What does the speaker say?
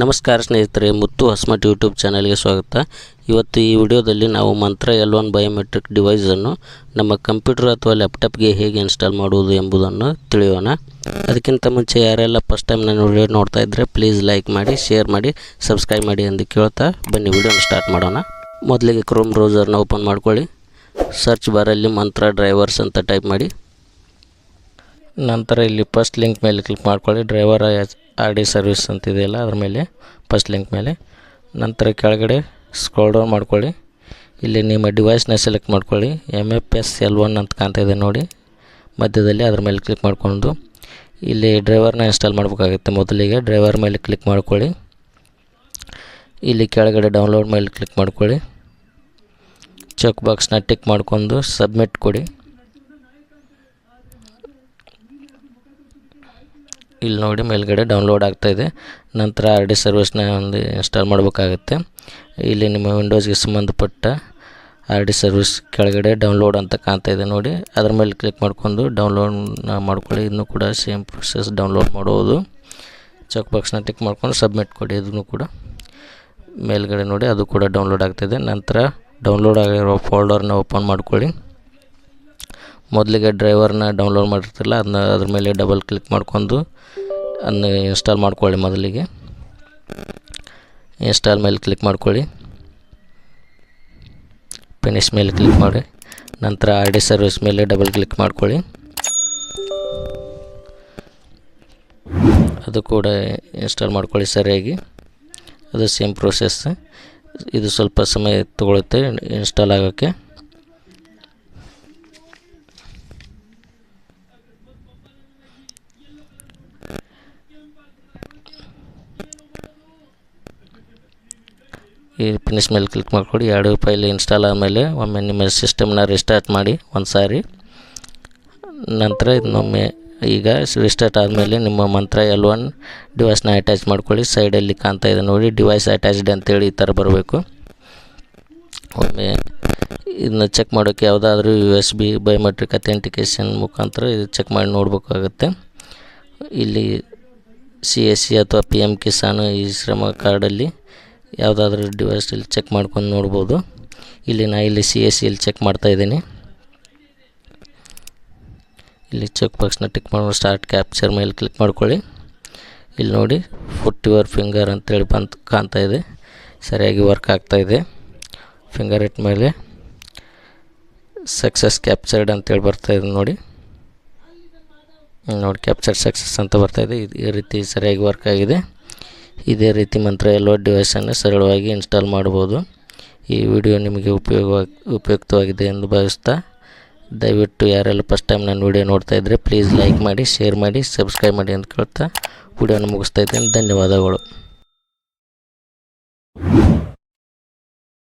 ನಮಸ್ಕಾರ ಸ್ನೇಹಿತರೆ, ಮುತ್ತು ಹಸ್ಮಟ್ ಯೂಟ್ಯೂಬ್ ಚಾನಲ್ಗೆ ಸ್ವಾಗತ. ಇವತ್ತು ಈ ವಿಡಿಯೋದಲ್ಲಿ ನಾವು ಮಂತ್ರ ಎಲ್ ಒನ್ ಬಯೋಮೆಟ್ರಿಕ್ ಡಿವೈಸನ್ನು ನಮ್ಮ ಕಂಪ್ಯೂಟರ್ ಅಥವಾ ಲ್ಯಾಪ್ಟಾಪ್ಗೆ ಹೇಗೆ ಇನ್ಸ್ಟಾಲ್ ಮಾಡುವುದು ಎಂಬುದನ್ನು ತಿಳಿಯೋಣ. ಅದಕ್ಕಿಂತ ಮುಂಚೆ ಯಾರೆಲ್ಲ ಫಸ್ಟ್ ಟೈಮ್ ನಾನು ವಿಡಿಯೋ ನೋಡ್ತಾ ಇದ್ದರೆ ಪ್ಲೀಸ್ ಲೈಕ್ ಮಾಡಿ, ಶೇರ್ ಮಾಡಿ, ಸಬ್ಸ್ಕ್ರೈಬ್ ಮಾಡಿ ಎಂದು ಕೇಳ್ತಾ ಬನ್ನಿ, ವಿಡಿಯೋನ ಸ್ಟಾರ್ಟ್ ಮಾಡೋಣ. ಮೊದಲಿಗೆ ಕ್ರೋಮ್ ಬ್ರೌಸರ್ನ ಓಪನ್ ಮಾಡ್ಕೊಳ್ಳಿ. ಸರ್ಚ್ ಬಾರಲ್ಲಿ ಮಂತ್ರ ಡ್ರೈವರ್ಸ್ ಅಂತ ಟೈಪ್ ಮಾಡಿ. ನಂತರ ಇಲ್ಲಿ ಫಸ್ಟ್ ಲಿಂಕ್ ಮೇಲೆ ಕ್ಲಿಕ್ ಮಾಡ್ಕೊಳ್ಳಿ. ಡ್ರೈವರ್ ಆರ್ ಡಿ ಸರ್ವಿಸ್ ಅಂತ ಇದೆಯಲ್ಲ, ಅದ್ರ ಮೇಲೆ ಫಸ್ಟ್ ಲಿಂಕ್ ಮೇಲೆ. ನಂತರ ಕೆಳಗಡೆ ಸ್ಕ್ರೋಲ್ ಡೌನ್ ಮಾಡ್ಕೊಳ್ಳಿ. ಇಲ್ಲಿ ನಿಮ್ಮ ಡಿವೈಸ್ನ ಸೆಲೆಕ್ಟ್ ಮಾಡ್ಕೊಳ್ಳಿ. M F S L one ಅಂತ ಕಾಣ್ತಾ ಇದೆ ನೋಡಿ. ಮಧ್ಯದಲ್ಲಿ ಅದ್ರ ಮೇಲೆ ಕ್ಲಿಕ್ ಮಾಡಿಕೊಂಡು. ಇಲ್ಲಿ ಡ್ರೈವರ್ನ ಇನ್ಸ್ಟಾಲ್ ಮಾಡಬೇಕಾಗುತ್ತೆ ಮೊದಲಿಗೆ. ಡ್ರೈವರ್ ಮೇಲೆ ಕ್ಲಿಕ್ ಮಾಡ್ಕೊಳ್ಳಿ. ಇಲ್ಲಿ ಕೆಳಗಡೆ ಡೌನ್ಲೋಡ್ ಮೇಲೆ ಕ್ಲಿಕ್ ಮಾಡ್ಕೊಳ್ಳಿ. ಚೆಕ್ ಬಾಕ್ಸ್ನ ಟಿಕ್ ಮಾಡ್ಕೊಂಡು ಸಬ್ಮಿಟ್ ಕೊಡಿ. ಇಲ್ಲಿ ನೋಡಿ ಮೇಲ್ಗಡೆ ಡೌನ್ಲೋಡ್ ಆಗ್ತಾಯಿದೆ ನಂತರ ಆರ್ ಡಿ ಸರ್ವಿಸ್ನ ಒಂದು ಇನ್ಸ್ಟಾಲ್ ಮಾಡಬೇಕಾಗುತ್ತೆ. ಇಲ್ಲಿ ನಿಮ್ಮ ವಿಂಡೋಸ್ಗೆ ಸಂಬಂಧಪಟ್ಟ ಆರ್ ಡಿ ಸರ್ವಿಸ್ ಕೆಳಗಡೆ ಡೌನ್ಲೋಡ್ ಅಂತ ಕಾಣ್ತಾ ಇದೆ ನೋಡಿ. ಅದ್ರ ಮೇಲೆ ಕ್ಲಿಕ್ ಮಾಡ್ಕೊಂಡು ಡೌನ್ಲೋಡ್ ಮಾಡ್ಕೊಳ್ಳಿ. ಇನ್ನೂ ಕೂಡ ಸೇಮ್ ಪ್ರೊಸೆಸ್ ಡೌನ್ಲೋಡ್ ಮಾಡೋದು ಚೆಕ್ ಬಾಕ್ಸ್ನ ಟಿಕ್ ಮಾಡ್ಕೊಂಡು ಸಬ್ಮಿಟ್ ಕೊಡಿ. ಇದನ್ನು ಕೂಡ ಮೇಲ್ಗಡೆ ನೋಡಿ, ಅದು ಕೂಡ ಡೌನ್ಲೋಡ್ ಆಗ್ತಾಯಿದೆ ನಂತರ ಡೌನ್ಲೋಡ್ ಆಗಿರೋ ಫೋಲ್ಡರ್ನ ಓಪನ್ ಮಾಡ್ಕೊಳ್ಳಿ. ಮೊದಲಿಗೆ ಡ್ರೈವರ್ನ ಡೌನ್ಲೋಡ್ ಮಾಡಿರ್ತಿಲ್ಲ ಅದನ್ನ ಅದ್ರ ಮೇಲೆ ಡಬಲ್ ಕ್ಲಿಕ್ ಮಾಡ್ಕೊಂಡು ಅದನ್ನ ಇನ್ಸ್ಟಾಲ್ ಮಾಡ್ಕೊಳ್ಳಿ ಮೊದಲಿಗೆ. ಇನ್ಸ್ಟಾಲ್ ಮೇಲೆ ಕ್ಲಿಕ್ ಮಾಡ್ಕೊಳ್ಳಿ. ಫಿನಿಶ್ ಮೇಲೆ ಕ್ಲಿಕ್ ಮಾಡಿ. ನಂತರ ಆರ್ ಡಿ ಸರ್ವಿಸ್ ಮೇಲೆ ಡಬಲ್ ಕ್ಲಿಕ್ ಮಾಡ್ಕೊಳ್ಳಿ. ಅದು ಕೂಡ ಇನ್ಸ್ಟಾಲ್ ಮಾಡ್ಕೊಳ್ಳಿ ಸರಿಯಾಗಿ. ಅದು ಸೇಮ್ ಪ್ರೋಸೆಸ್ ಇದು ಸ್ವಲ್ಪ ಸಮಯ ತಗೊಳುತ್ತೆ ಇನ್ಸ್ಟಾಲ್ ಆಗೋಕ್ಕೆ. ಈ ಫಿನಿಶ್ ಮೇಲೆ ಕ್ಲಿಕ್ ಮಾಡಿಕೊಡಿ. ಎರಡು ಫೈಲ್ ಇನ್ಸ್ಟಾಲ್ ಆದಮೇಲೆ ಒಮ್ಮೆ ನಿಮ್ಮ ಸಿಸ್ಟಮ್ನ ರಿಸ್ಟಾರ್ಟ್ ಮಾಡಿ ಒಂದು ಸಾರಿ ನಂತರ ಇನ್ನೊಮ್ಮೆ ಈಗ ರಿಸ್ಟಾರ್ಟ್ ಆದಮೇಲೆ ನಿಮ್ಮ ಮಂತ್ರ ಎಲ್ ಒನ್ ಡಿವೈಸ್ನ ಅಟ್ಯಾಚ್ ಮಾಡ್ಕೊಳ್ಳಿ. ಸೈಡಲ್ಲಿ ಕಾಣ್ತಾ ಇದೆ ನೋಡಿ ಡಿವೈಸ್ ಅಟ್ಯಾಚ್ಡ್ ಅಂತೇಳಿ ಈ ಥರ ಬರಬೇಕು. ಒಮ್ಮೆ ಇದನ್ನ ಚೆಕ್ ಮಾಡೋಕ್ಕೆ ಯಾವುದಾದ್ರೂ U S B biometric authentication ಮುಖಾಂತರ ಇದು ಚೆಕ್ ಮಾಡಿ ನೋಡಬೇಕಾಗತ್ತೆ. ಇಲ್ಲಿ ಸಿ ಎಸ್ ಸಿ ಅಥವಾ P M Kisan e Shram ಕಾರ್ಡಲ್ಲಿ ಯಾವುದಾದ್ರೂ ಡಿವೈಸಲ್ಲಿ ಚೆಕ್ ಮಾಡ್ಕೊಂಡು ನೋಡ್ಬೋದು. ಇಲ್ಲಿ ನಾ ಇಲ್ಲಿ ಸಿ ಎಸ್ ಸಿಯಲ್ಲಿ ಚೆಕ್ ಮಾಡ್ತಾಯಿದ್ದೀನಿ ಇಲ್ಲಿ ಚೆಕ್ ಬಾಕ್ಸ್ನ ಟಿಕ್ ಮಾಡಿ ಸ್ಟಾರ್ಟ್ ಕ್ಯಾಪ್ಚರ್ ಮೇಲೆ ಕ್ಲಿಕ್ ಮಾಡ್ಕೊಳ್ಳಿ. ಇಲ್ಲಿ ನೋಡಿ ಫುಟ್ ಯುವರ್ ಫಿಂಗರ್ ಅಂತೇಳಿ ಬಂತು ಕಾಣ್ತಾ ಇದೆ. ಸರಿಯಾಗಿ ವರ್ಕ್ ಆಗ್ತಾಯಿದೆ ಫಿಂಗರ್ ಇಟ್ ಮೇಲೆ ಸಕ್ಸಸ್ ಕ್ಯಾಪ್ಚರ್ಡ್ ಅಂತೇಳಿ ಬರ್ತಾಯಿದೆ ನೋಡಿ. ನೋಡಿ ಕ್ಯಾಪ್ಚರ್ ಸಕ್ಸಸ್ ಅಂತ ಬರ್ತಾಯಿದೆ ಇದು. ಈ ರೀತಿ ಸರಿಯಾಗಿ ವರ್ಕ್ ಆಗಿದೆ. ಇದೇ ರೀತಿ ಮಂತ್ರ ಎಲ್ಲೋ ಡಿವೈಸನ್ನು ಸರಳವಾಗಿ ಇನ್ಸ್ಟಾಲ್ ಮಾಡ್ಬೋದು ಈ ವಿಡಿಯೋ ನಿಮಗೆ ಉಪಯೋಗ ಉಪಯುಕ್ತವಾಗಿದೆ ಎಂದು ಭಾವಿಸ್ತಾ ದಯವಿಟ್ಟು ಯಾರೆಲ್ಲ ಫಸ್ಟ್ ಟೈಮ್ ನನ್ನ ವಿಡಿಯೋ ನೋಡ್ತಾ ಇದ್ದರೆ ಪ್ಲೀಸ್ ಲೈಕ್ ಮಾಡಿ ಶೇರ್ ಮಾಡಿ ಸಬ್ಸ್ಕ್ರೈಬ್ ಮಾಡಿ ಅಂತ ಕೇಳ್ತಾ ವಿಡಿಯೋನ ಮುಗಿಸ್ತಾ ಇದ್ದೀನಿ. ಧನ್ಯವಾದಗಳು.